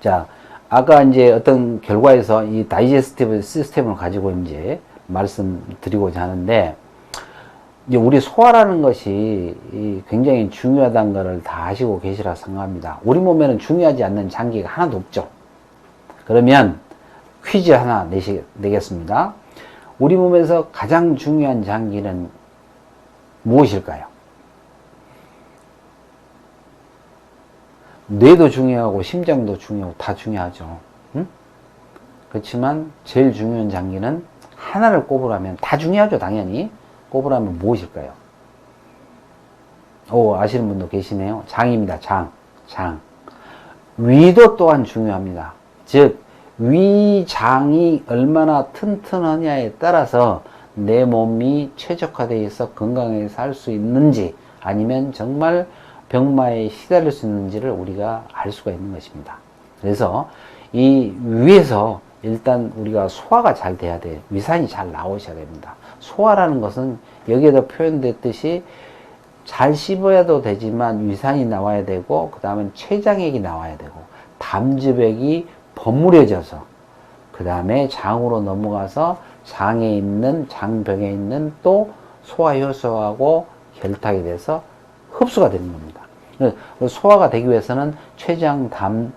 자, 아까 이제 어떤 결과에서 이 다이제스티브 시스템을 가지고 이제 말씀드리고자 하는데, 이제 우리 소화라는 것이 이 굉장히 중요하다는 것을 다 아시고 계시라 생각합니다. 우리 몸에는 중요하지 않는 장기가 하나도 없죠. 그러면 퀴즈 하나 내시, 내겠습니다. 우리 몸에서 가장 중요한 장기는 무엇일까요? 뇌도 중요하고 심장도 중요하고 다 중요하죠. 응? 그렇지만 제일 중요한 장기는 하나를 꼽으라면 다 중요하죠, 당연히. 꼽으라면 무엇일까요? 오, 아시는 분도 계시네요. 장입니다, 장. 장. 위도 또한 중요합니다. 즉, 위장이 얼마나 튼튼하냐에 따라서 내 몸이 최적화되어 있어 건강하게 살 수 있는지 아니면 정말 병마에 시달릴 수 있는지를 우리가 알 수가 있는 것입니다. 그래서 이 위에서 일단 우리가 소화가 잘 돼야 돼요. 위산이 잘 나오셔야 됩니다. 소화라는 것은 여기에도 표현됐듯이 잘 씹어야도 되지만 위산이 나와야 되고 그 다음에 췌장액이 나와야 되고 담즙액이 버무려져서 그 다음에 장으로 넘어가서 장에 있는 장벽에 있는 또 소화 효소하고 결탁이 돼서 흡수가 되는 겁니다. 소화가 되기 위해서는 췌장, 담,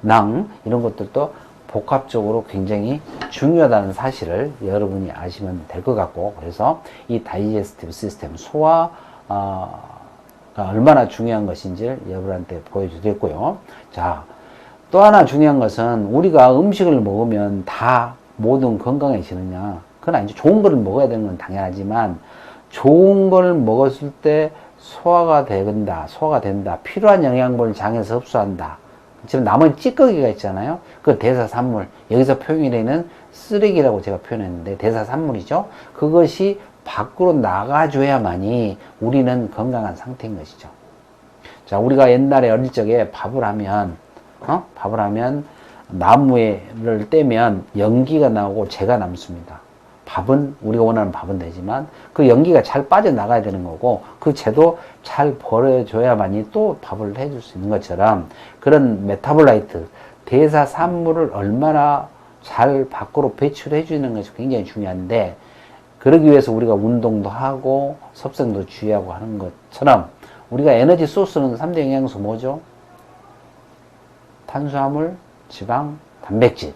낭 이런 것들도 복합적으로 굉장히 중요하다는 사실을 여러분이 아시면 될 것 같고 그래서 이 다이제스티브 시스템 소화가 얼마나 중요한 것인지를 여러분한테 보여드렸고요. 자, 또 하나 중요한 것은 우리가 음식을 먹으면 다 모든 건강해지느냐 그건 아니죠. 좋은 거를 먹어야 되는 건 당연하지만 좋은 걸 먹었을 때 소화가 된다, 소화가 된다, 필요한 영양분을 장에서 흡수한다. 지금 남은 찌꺼기가 있잖아요. 그 대사산물. 여기서 표현이 되는 쓰레기라고 제가 표현했는데 대사산물이죠. 그것이 밖으로 나가줘야만이 우리는 건강한 상태인 것이죠. 자, 우리가 옛날에 어릴 적에 밥을 하면, 어? 밥을 하면 나무를 떼면 연기가 나오고 재가 남습니다. 밥은 우리가 원하는 밥은 되지만 그 연기가 잘 빠져나가야 되는 거고 그 재도 잘 버려줘야만이 또 밥을 해줄 수 있는 것처럼 그런 메타볼라이트 대사 산물을 얼마나 잘 밖으로 배출해 주는 것이 굉장히 중요한데 그러기 위해서 우리가 운동도 하고 섭생도 주의하고 하는 것처럼 우리가 에너지 소스는 3대 영양소 뭐죠? 탄수화물, 지방, 단백질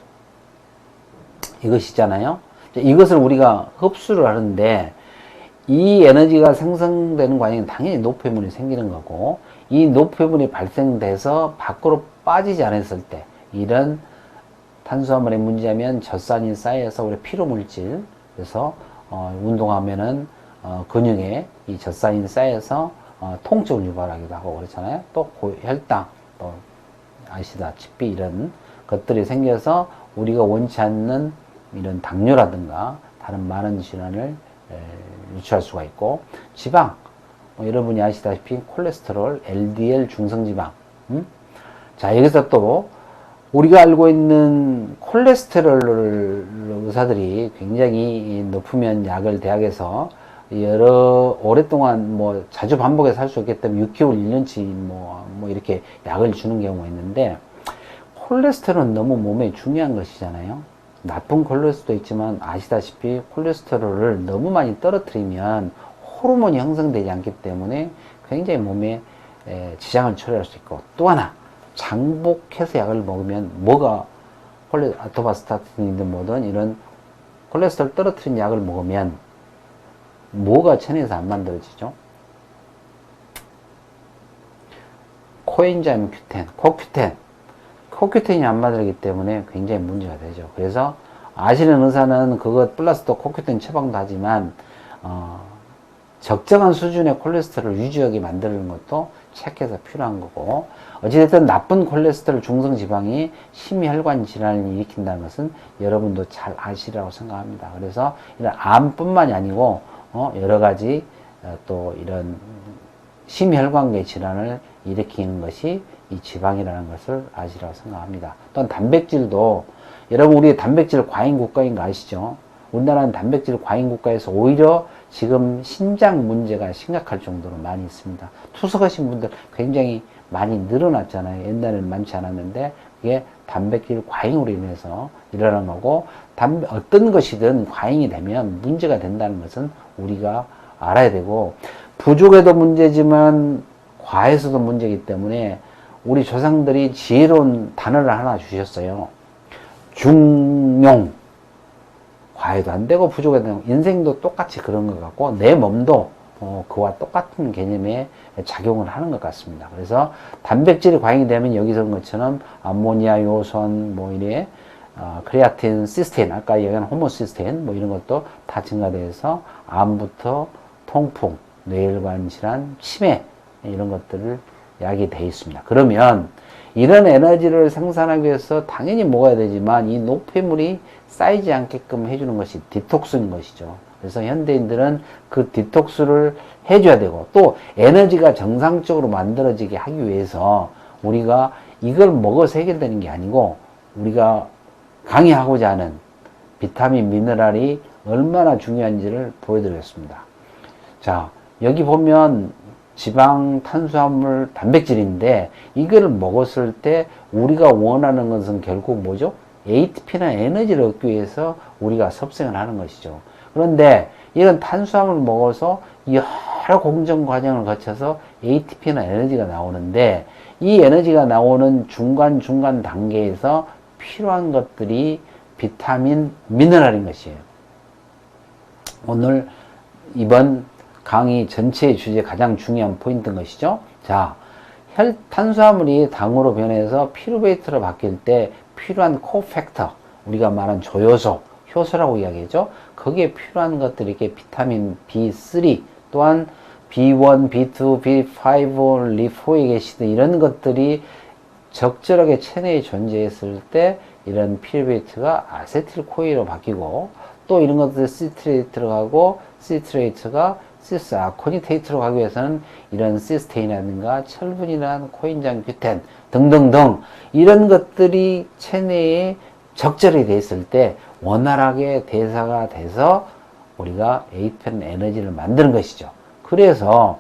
이것이잖아요. 이것을 우리가 흡수를 하는데 이 에너지가 생성되는 과정에 당연히 노폐물이 생기는 거고 이 노폐물이 발생돼서 밖으로 빠지지 않았을 때 이런 탄수화물의 문제면 젖산이 쌓여서 우리 피로물질 그래서 어, 운동하면은 어, 근육에 이 젖산이 쌓여서 어, 통증을 유발하기도 하고 그렇잖아요. 또 혈당 또 아시다시피 이런 것들이 생겨서 우리가 원치 않는 이런 당뇨라든가 다른 많은 질환을 유추할 수가 있고 지방 뭐 여러분이 아시다시피 콜레스테롤, LDL 중성지방 음? 자 여기서 또 우리가 알고 있는 콜레스테롤 의사들이 굉장히 높으면 약을 대학에서 여러 오랫동안 뭐 자주 반복해서 할 수 있기 때문에 6개월, 1년치 뭐, 뭐 이렇게 약을 주는 경우가 있는데 콜레스테롤은 너무 몸에 중요한 것이잖아요. 나쁜 콜레스테롤도 있지만 아시다시피 콜레스테롤을 너무 많이 떨어뜨리면 호르몬이 형성되지 않기 때문에 굉장히 몸에 지장을 초래할 수 있고 또 하나 장복해서 약을 먹으면 뭐가 콜레 아토바스타틴이든 뭐든 이런 콜레스테롤 떨어뜨린 약을 먹으면 뭐가 체내에서 안 만들어지죠? 코엔자임 큐텐, 코큐텐 코큐텐이 안 만들기 때문에 굉장히 문제가 되죠. 그래서 아시는 의사는 그것 플러스 또 코큐텐 처방도 하지만 어, 적정한 수준의 콜레스테롤 유지하게 만드는 것도 체크해서 필요한 거고 어찌됐든 나쁜 콜레스테롤 중성 지방이 심혈관 질환을 일으킨다는 것은 여러분도 잘 아시라고 생각합니다. 그래서 이런 암뿐만이 아니고 어, 여러 가지 어, 또 이런 심혈관계 질환을 일으키는 것이 이 지방이라는 것을 아시라고 생각합니다. 또한 단백질도 여러분 우리 단백질 과잉 국가인 거 아시죠? 우리나라는 단백질 과잉 국가에서 오히려 지금 신장 문제가 심각할 정도로 많이 있습니다. 투석하신 분들 굉장히 많이 늘어났잖아요. 옛날에는 많지 않았는데 그게 단백질 과잉으로 인해서 일어나는 거고 단, 어떤 것이든 과잉이 되면 문제가 된다는 것은 우리가 알아야 되고 부족해도 문제지만 과해서도 문제이기 때문에 우리 조상들이 지혜로운 단어를 하나 주셨어요. 중용. 과해도 안 되고 부족해도 안 되고 인생도 똑같이 그런 것 같고 내 몸도 어, 그와 똑같은 개념에 작용을 하는 것 같습니다. 그래서 단백질이 과잉이 되면 여기서 본 것처럼 암모니아 요선 뭐 이래 어, 크레아틴, 시스테인 아까 얘기한 호모시스테인 뭐 이런 것도 다 증가돼서 암부터 통풍, 뇌혈관 질환, 치매 이런 것들을 약이 돼 있습니다. 그러면 이런 에너지를 생산하기 위해서 당연히 먹어야 되지만 이 노폐물이 쌓이지 않게끔 해주는 것이 디톡스인 것이죠. 그래서 현대인들은 그 디톡스를 해줘야 되고 또 에너지가 정상적으로 만들어지게 하기 위해서 우리가 이걸 먹어서 해결되는 게 아니고 우리가 강의하고자 하는 비타민, 미네랄이 얼마나 중요한지를 보여드리겠습니다. 자, 여기 보면 지방, 탄수화물, 단백질인데 이걸 먹었을 때 우리가 원하는 것은 결국 뭐죠? ATP나 에너지를 얻기 위해서 우리가 섭생을 하는 것이죠. 그런데 이런 탄수화물을 먹어서 여러 공정 과정을 거쳐서 ATP나 에너지가 나오는데 이 에너지가 나오는 중간중간 단계에서 필요한 것들이 비타민, 미네랄인 것이에요. 오늘 이번 강의 전체의 주제 가장 중요한 포인트인 것이죠. 자, 혈, 탄수화물이 당으로 변해서 피루베이트로 바뀔 때 필요한 코팩터, 우리가 말한 조효소, 효소라고 이야기하죠. 거기에 필요한 것들이 이렇게 비타민 B3 또한 B1, B2, B5, 리포에 계시던 이런 것들이 적절하게 체내에 존재했을 때 이런 피르베이트가 아세틸코이로 바뀌고 또 이런 것들 시트레이트로 가고 시트레이트가 시스 아코니테이트로 가기 위해서는 이런 시스테인이라든가 철분이나 코인장 규텐 등등등 이런 것들이 체내에 적절히 되어 을때 원활하게 대사가 돼서 우리가 에이펜 에너지를 만드는 것이죠. 그래서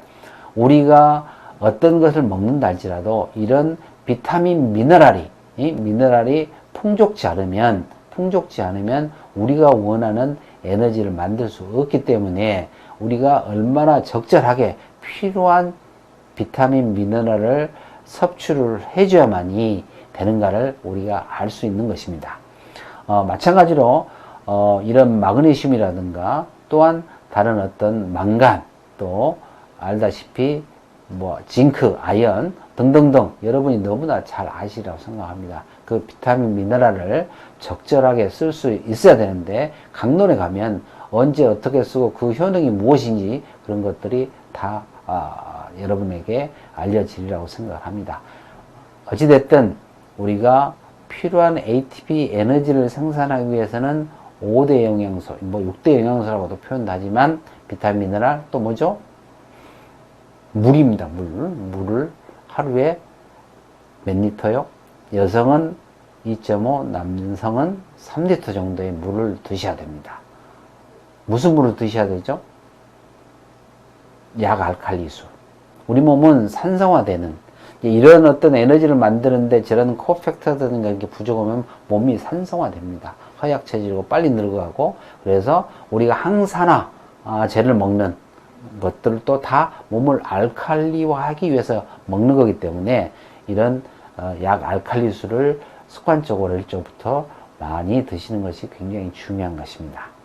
우리가 어떤 것을 먹는다 할지라도 이런 비타민 미네랄이 이 미네랄이 풍족지 않으면 풍족지 않으면 우리가 원하는 에너지를 만들 수 없기 때문에 우리가 얼마나 적절하게 필요한 비타민 미네랄을 섭취를 해줘야만이 되는가를 우리가 알 수 있는 것입니다. 어, 마찬가지로 어, 이런 마그네슘이라든가 또한 다른 어떤 망간 또 알다시피 뭐 징크, 아연 등등등 여러분이 너무나 잘 아시라고 생각합니다. 그 비타민 미네랄을 적절하게 쓸 수 있어야 되는데 강론에 가면 언제 어떻게 쓰고 그 효능이 무엇인지 그런 것들이 다 아, 여러분에게 알려지리라고 생각을 합니다. 어찌됐든 우리가 필요한 ATP 에너지를 생산하기 위해서는 5대 영양소, 뭐 6대 영양소라고도 표현하지만 비타민 미네랄 또 뭐죠? 물입니다. 물. 물을 하루에 몇 리터요? 여성은 2.5, 남성은 3리터 정도의 물을 드셔야 됩니다. 무슨 물을 드셔야 되죠? 약 알칼리수. 우리 몸은 산성화되는 이런 어떤 에너지를 만드는데 저런 코팩터든가 이렇게 부족하면 몸이 산성화됩니다. 허약 체질이고 빨리 늙어가고 그래서 우리가 항산화 아, 제를 먹는 것들도 다 몸을 알칼리화하기 위해서 먹는 거기 때문에 이런 어, 약 알칼리수를 습관적으로 일찍부터 많이 드시는 것이 굉장히 중요한 것입니다.